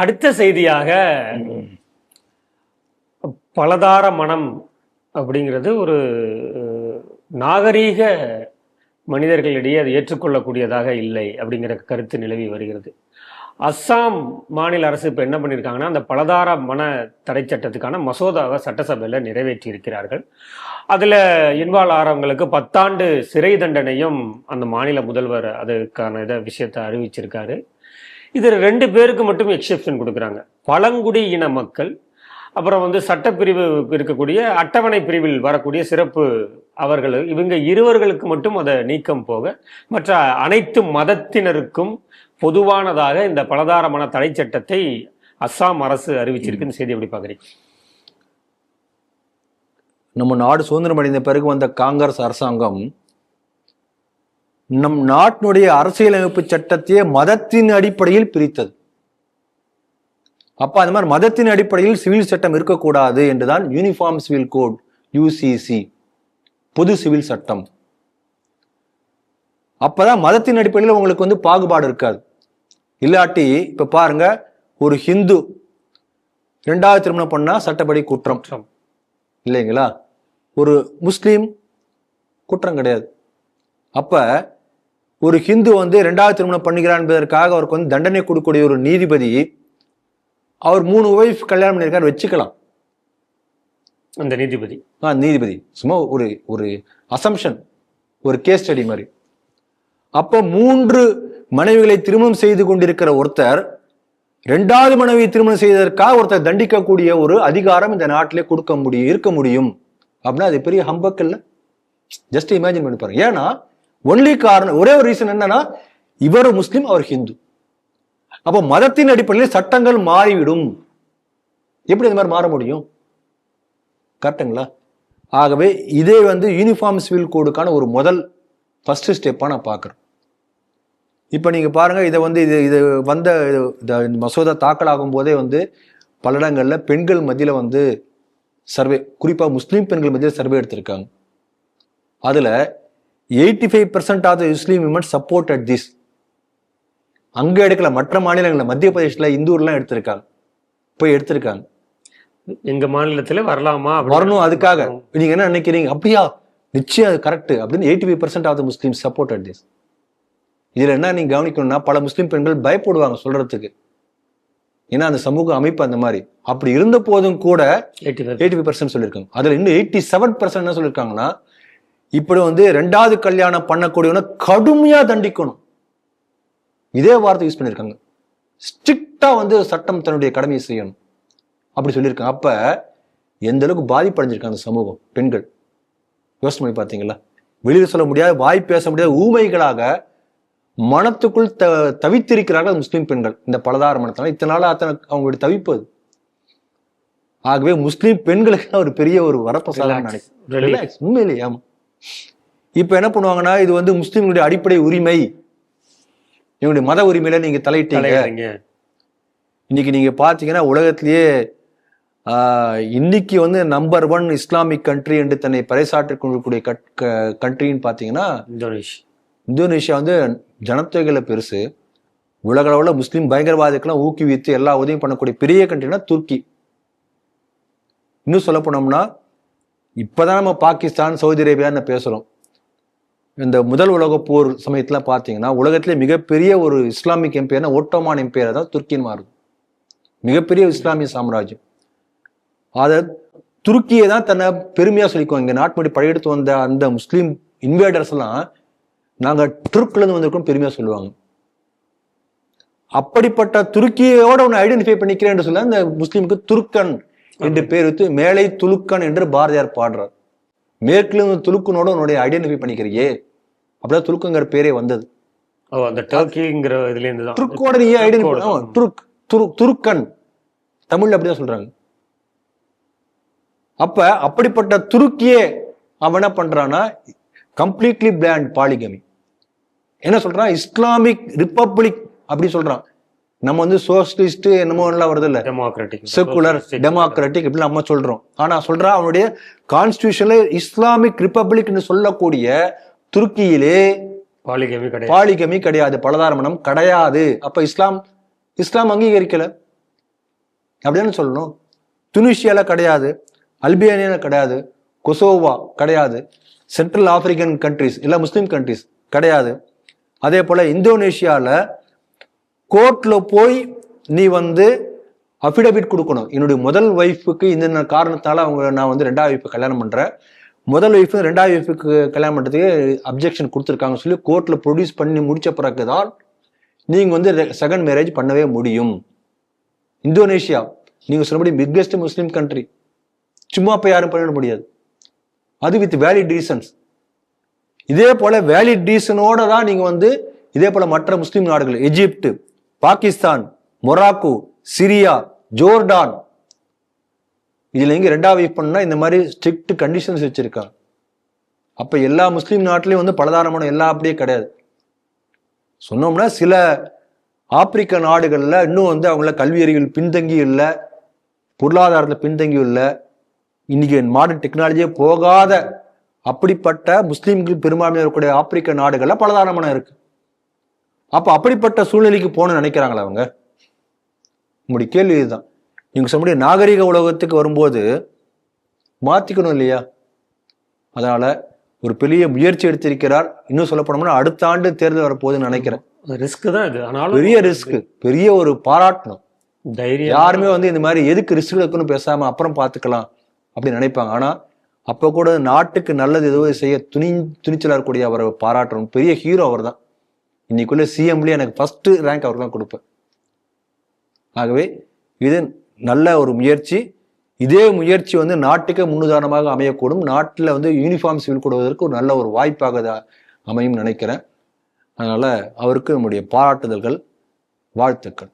அடுத்த செய்தியாக பலதார மனம் அப்படிங்கிறது ஒரு நாகரீக மனிதர்களிடையே அது ஏற்றுக்கொள்ளக்கூடியதாக இல்லை அப்படிங்கிற கருத்து நிலவி வருகிறது. அஸ்ஸாம் மாநில அரசு இப்போ என்ன பண்ணியிருக்காங்கன்னா அந்த பலதார மன தடை சட்டத்துக்கான மசோதாவை சட்டசபையில் நிறைவேற்றி இருக்கிறார்கள் அதில் இன்வால்வ் ஆகிறவங்களுக்கு பத்தாண்டு சிறை தண்டனையும் அந்த மாநில முதல்வர் அதுக்கான இதை விஷயத்தை அறிவிச்சிருக்காரு. இதில் ரெண்டு பேருக்கு மட்டும் எக்ஸெப்ஷன் கொடுக்குறாங்க. பழங்குடி இன மக்கள் அப்புறம் வந்து சட்டப்பிரிவு இருக்கக்கூடிய அட்டவணை பிரிவில் வரக்கூடிய சிறப்பு அவர்கள் இவங்க இருவர்களுக்கு மட்டும் அதை நீக்கம் போக மற்ற அனைத்து மதத்தினருக்கும் பொதுவானதாக இந்த பலதாரமான தடை சட்டத்தை அஸ்ஸாம் அரசு அறிவிச்சிருக்குன்னு செய்தி எப்படி பார்க்குறீங்க? நம்ம நாடு சுதந்திரம் அடைந்த பிறகு வந்த காங்கிரஸ் அரசாங்கம் நம் நாட்டினுடைய அரசியலமைப்பு சட்டத்தையே மதத்தின் அடிப்படையில் பிரித்தது. அப்ப அந்த மாதிரி மதத்தின் அடிப்படையில் சிவில் சட்டம் இருக்கக்கூடாது என்றுதான் யூனிஃபார்ம் சிவில் கோட் யூசிசி பொது சிவில் சட்டம். அப்பதான் மதத்தின் அடிப்படையில் உங்களுக்கு வந்து பாகுபாடு இருக்காது. இல்லாட்டி இப்ப பாருங்க ஒரு ஹிந்து ரெண்டாவது திருமணம் பண்ணா சட்டப்படி குற்றம். குற்றம். இல்லைங்களா? ஒரு முஸ்லீம் குற்றம் கிடையாது. அப்ப ஒரு ஹிந்து வந்து ரெண்டாவது திருமணம் பண்ணிக்கிறான் என்பதற்காக அவருக்கு வந்து தண்டனை கொடுக்கக்கூடிய ஒரு நீதிபதி அவர் மூணு ஒய்ஃப் கல்யாணம் பண்ணியிருக்காரு வச்சுக்கலாம். அந்த நீதிபதி. ஆ நீதிபதி. சும்மா ஒரு ஒரு அசம்ஷன் ஒரு கேஸ் ஸ்டடி மாதிரி. அப்போ மூன்று மனைவிகளை திருமணம் செய்து கொண்டிருக்கிற ஒருத்தர் ரெண்டாவது மனைவி திருமணம் செய்ததற்காக ஒருத்தர் தண்டிக்கக்கூடிய ஒரு அதிகாரம் இந்த நாட்டிலே கொடுக்க முடியும் இருக்க முடியும். அப்படின்னா அது பெரிய ஹம்பக் இல்ல? ஜஸ்ட் இமேஜின் பண்ணி பாருங்க. ஏன்னா ஒன்லி காரணம் ஒரே ஒரு ரீசன் என்னன்னா இவர் முஸ்லீம் அவர் ஹிந்து. அப்போ மதத்தின் அடிப்படையில் சட்டங்கள் மாறிவிடும். எப்படி இந்த மாதிரி மாற முடியும்? கரெக்டுங்களா ஆகவே இதே வந்து யூனிஃபார்ம் சிவில் கோடுக்கான ஒரு முதல் ஃபர்ஸ்ட் ஸ்டெப்பாக நான் பார்க்குறேன். இப்போ நீங்கள் பாருங்கள் இதை வந்து இது இது வந்த இது- இந்த மசோதா தாக்கலாகும் போதே வந்து பல இடங்களில் பெண்கள் மத்தியில் வந்து சர்வே குறிப்பாக முஸ்லீம் பெண்கள் மத்தியில் சர்வே எடுத்திருக்காங்க. அதில் eighty five percent of the Muslim women support at this அங்கே எடுக்கல மற்ற மாநிலங்களில் மத்திய பிரதேசில் இந்தூர்லாம் எடுத்திருக்காங்க. போய் எடுத்திருக்காங்க. எங்க மாநிலத்துல வரலாமா வரணும் அதுக்காக. நீங்க என்ன நினைக்கிறீங்க? அப்படியா? நிச்சயம் அது கரெக்ட் அப்படின்னு eighty five percent of the Muslim support at this இதுல என்ன நீங்க கவனிக்கணும்னா பல முஸ்லீம் பெண்கள் பயப்படுவாங்க சொல்றதுக்கு. ஏன்னா அந்த சமூக அமைப்பு அந்த மாதிரி. அப்படி இருந்த போதும் கூட 85. எயிட்டி ஃபைவ் பர்சன்ட் சொல்லியிருக்காங்க. அதுல இன்னும் எயிட்டி செவன் பர்சன்ட் என்ன சொல்லியிருக்காங்கன்னா இப்படி வந்து ரெண்டாவது கல்யாணம் பண்ணக்கூடியவனை கடுமையா தண்டிக்கணும். இதே வார்த்தை யூஸ் பண்ணியிருக்காங்க. ஸ்ட்ரிக்டா வந்து சட்டம் தன்னுடைய கடமையை செய்யணும். அப்படி சொல்லியிருக்காங்க. அப்ப எந்த அளவுக்கு பாதிப்படைஞ்சிருக்காங்க அந்த சமூகம் பெண்கள்? யோசனை பண்ணி பார்த்தீங்களா? வெளியில சொல்ல முடியாது வாய் பேச முடியாத ஊமைகளாக மனத்துக்குள் த தவித்திருக்கிறார்கள் முஸ்லிம் பெண்கள். இந்த பலதார மனத்தால இத்தனை நாளா அத்தனை அவங்களுடைய தவிப்பது ஆகவே முஸ்லிம் பெண்களுக்கு ஒரு பெரிய ஒரு வரப்பிரசாதம். நினைக்கிறேன். உண்மையிலேயே ஆமா. இப்ப என்ன பண்ணுவாங்கன்னா இது வந்து முஸ்லிம்களுடைய அடிப்படை உரிமை. இவங்களுடைய மத உரிமையில நீங்க தலையிட்டீங்க. இன்னைக்கு நீங்க பாத்தீங்கன்னா உலகத்திலேயே இன்னைக்கு வந்து நம்பர் ஒன் இஸ்லாமிக் கண்ட்ரி என்று தன்னை பறைசாற்றிக் கொள்ளக்கூடிய கண்ட்ரின்னு பாத்தீங்கன்னா இந்தோனேஷியா இந்தோனேஷியா வந்து ஜனத்தொகையில பெருசு. உலக அளவுல முஸ்லீம் பயங்கரவாதிக்கெல்லாம் ஊக்குவித்து எல்லா உதவியும் பண்ணக்கூடிய பெரிய கண்ட்ரினா துருக்கி. இன்னும் சொல்ல போனோம்னா இப்பதான் நம்ம பாகிஸ்தான் சவுதி அரேபியான்னு பேசுகிறோம் இந்த முதல் உலக போர் சமயத்தில் பார்த்தீங்கன்னா உலகத்திலே மிகப்பெரிய ஒரு இஸ்லாமிக் எம்பையர்னா ஓட்டோமான் எம்பையர் தான் துருக்கின்னு மாறுது. மிகப்பெரிய இஸ்லாமிய சாம்ராஜ்யம். அதை துருக்கியை தான் தன்னை பெருமையாக சொல்லிக்கும் இங்கே நாட்டு படையெடுத்து வந்த அந்த முஸ்லீம் இன்வேடர்ஸ் எல்லாம் நாங்கள் துருக்கிலேருந்து வந்திருக்கோம் பெருமையாக சொல்லுவாங்க. அப்படிப்பட்ட துருக்கியோட ஒன்று ஐடென்டிஃபை பண்ணிக்கிறேன் சொல்ல அந்த முஸ்லீமுக்கு துருக்கன் என்று பேர் வைத்து மேலை துலுக்கன் என்று பாரதியார் பாடுறார். மேற்குல இருந்து துலுக்கனோட உன்னுடைய ஐடென்டிஃபை பண்ணிக்கிறியே. அப்படிதான் துலுக்குங்கிற பேரே வந்தது. அந்த டர்க்கிங்கிற இதுல இருந்து துருக்கோட நீ ஐடென்டிஃபை துருக் துரு துருக்கன். தமிழ்ல அப்படிதான் சொல்றாங்க. அப்ப அப்படிப்பட்ட துருக்கியே அவன் என்ன பண்றான்னா கம்ப்ளீட்லி பிளாண்ட் பாலிகமி என்ன சொல்றான்? இஸ்லாமிக் ரிப்பப்ளிக் அப்படி சொல்றான். நம்ம வந்து சோசியலிஸ்ட் என்னமோ எல்லாம் வருது இல்ல டெமோக்ராட்டிக் செக்குலர் டெமோக்ராட்டிக் இப்படி நம்ம சொல்றோம். ஆனா சொல்றான் அவனுடைய கான்ஸ்டியூஷன்ல இஸ்லாமிக் ரிப்பப்ளிக்னு சொல்லக்கூடிய துருக்கியிலே பாலிகமி கிடையாது. பாலிகமி கிடையாது. பலதாரமணம் கிடையாது. அப்ப இஸ்லாம் இஸ்லாம் அங்கீகரிக்கல. அப்படின்னு சொல்லணும். துனிஷியால கிடையாது. அல்பேனியால கிடையாது. கொசோவா கிடையாது. சென்ட்ரல் ஆப்பிரிக்கன் கண்ட்ரிஸ் இல்லை முஸ்லீம் கண்ட்ரிஸ் கிடையாது. அதே போல இந்தோனேஷியால கோர்ட்ல போய் நீ வந்து அஃபிடவிட் கொடுக்கணும். என்னுடைய முதல் ஒய்ஃபுக்கு இந்த காரணத்தால் அவங்க நான் வந்து ரெண்டாவது ஒய்ஃபு கல்யாணம் பண்ணுறேன் முதல் ஒய்ஃபு ரெண்டாவது ஒய்ஃபுக்கு கல்யாணம் பண்ணுறதுக்கு அப்ஜெக்ஷன் கொடுத்துருக்காங்கன்னு சொல்லி கோர்ட்டில் ப்ரொடியூஸ் பண்ணி முடிச்ச பிறகுதான் நீங்கள் வந்து செகண்ட் மேரேஜ் பண்ணவே முடியும். இந்தோனேஷியா நீங்கள் சொன்னபடி பிக்கெஸ்ட் முஸ்லீம் கண்ட்ரி சும்மா போய் யாரும் பண்ணிட முடியாது. அது வித் வேலிட் ரீசன்ஸ் இதே போல வேலிட் ரீசனோட தான் நீங்கள் வந்து இதே போல மற்ற முஸ்லீம் நாடுகள் எகிப்து பாகிஸ்தான் மொராக்கோ சிரியா ஜோர்டான். இதில் எங்கே ரெண்டாவது பண்ணால் இந்த மாதிரி ஸ்ட்ரிக்ட் கண்டிஷன்ஸ் வச்சிருக்காங்க அப்போ எல்லா முஸ்லீம் நாட்டிலையும் வந்து பலதாரமான எல்லாம் அப்படியே கிடையாது. சொன்னோம்னா சில ஆப்பிரிக்க நாடுகளில் இன்னும் வந்து அவங்கள கல்வி அறிவில் பின்தங்கி இல்லை பொருளாதாரத்தில் பின்தங்கி இல்லை. இன்னைக்கு மாடர்ன் டெக்னாலஜியே போகாத அப்படிப்பட்ட முஸ்லீம்கள் பெரும்பான்மையாக இருக்கக்கூடிய ஆப்பிரிக்க நாடுகளில் பலதாரமான இருக்குது அப்ப அப்படிப்பட்ட சூழ்நிலைக்கு போகணும்னு நினைக்கிறாங்களா அவங்க? உங்களுடைய கேள்வி இதுதான். நீங்க சொன்ன நாகரிக உலகத்துக்கு வரும்போது மாத்திக்கணும் இல்லையா? அதனால ஒரு பெரிய முயற்சி எடுத்திருக்கிறார். இன்னும் சொல்ல போனோம்னா அடுத்த ஆண்டு தேர்தல் வரப்போகுதுன்னு நினைக்கிறேன். ரிஸ்க் தான் இது. ஆனாலும் பெரிய ரிஸ்க் பெரிய ஒரு பாராட்டணும். தைரியம். யாருமே வந்து இந்த மாதிரி எதுக்கு ரிஸ்க் எடுக்கணும் பேசாம அப்புறம் பார்த்துக்கலாம் அப்படி நினைப்பாங்க. ஆனா அப்ப கூட நாட்டுக்கு நல்லது ஏதோ செய்ய துணி துணிச்சலா இருக்கக்கூடிய அவரை பாராட்டணும். பெரிய ஹீரோ அவர் தான் இன்னைக்குள்ளே சிஎம்லேயே எனக்கு ஃபஸ்ட்டு ரேங்க் அவருக்கு தான் கொடுப்பேன். ஆகவே இது நல்ல ஒரு முயற்சி. இதே முயற்சி வந்து நாட்டுக்கு முன்னுதாரணமாக அமையக்கூடும். நாட்டில் வந்து யூனிஃபார்ம் சிவில் கொடுவதற்கு ஒரு நல்ல ஒரு வாய்ப்பாக அமையும் நினைக்கிறேன். அதனால அவருக்கு நம்முடைய பாராட்டுதல்கள் வாழ்த்துக்கள்.